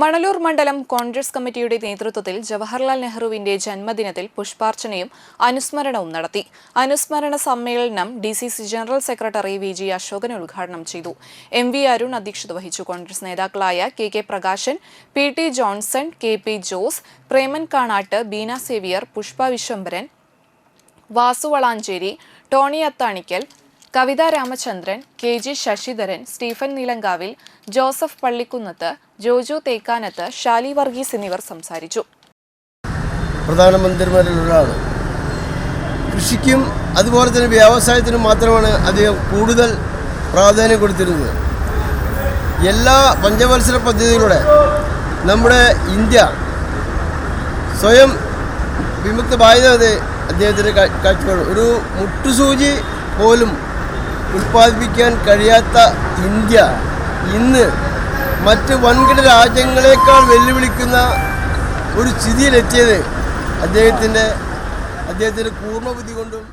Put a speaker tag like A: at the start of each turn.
A: മണലൂർ മണ്ഡലം കോൺഗ്രസ് കമ്മിറ്റിയുടെ നേതൃത്വത്തിൽ ജവഹർലാൽ നെഹ്റുവിന്റെ ജന്മദിനത്തിൽ പുഷ്പാർച്ചനയും അനുസ്മരണവും നടത്തി. അനുസ്മരണ സമ്മേളനം D C C general secretary V G Ashokan ഉദ്ഘാടനം ചെയ്തു. എം വി അരുൺ അധ്യക്ഷത വഹിച്ചു. കോൺഗ്രസ് നേതാക്കളായ K K Prakashan P T Johnson K P Jose Preman Kanatt Beena Xavier Pushpa Vishwambharan Vasu Valanchery Tony Athanikkal Kavitha Ramachandran K G Sasidharan Stephen Neelankavil Joseph Pallikkunnath Joju Thekkanath Shali Varghese എന്നിവർ സംസാരിച്ചു.
B: പ്രധാനമന്ത്രിമാരിൽ ഒരാളാണ് കൃഷിക്കും അതുപോലെ തന്നെ വ്യവസായത്തിനും മാത്രമാണ് അദ്ദേഹം കൂടുതൽ പ്രാധാന്യം കൊടുത്തിരുന്നത്. എല്ലാ പഞ്ചവത്സര പദ്ധതികളുടെ നമ്മുടെ ഇന്ത്യ സ്വയം വിമുക്തമായത് അദ്ദേഹത്തിന്റെ കാഴ്ചപ്പാട്. ഒരു മുട്ടുസൂചി പോലും ഉൽപ്പാദിപ്പിക്കാൻ കഴിയാത്ത ഇന്ത്യ ഇന്ന് മറ്റ് വൻകിട രാജ്യങ്ങളെക്കാൾ വെല്ലുവിളിക്കുന്ന ഒരു സ്ഥിതിയിലെത്തിയത് അദ്ദേഹത്തിന്റെ അദ്ദേഹത്തിന്റെ കൂർമ്മബുദ്ധി കൊണ്ടും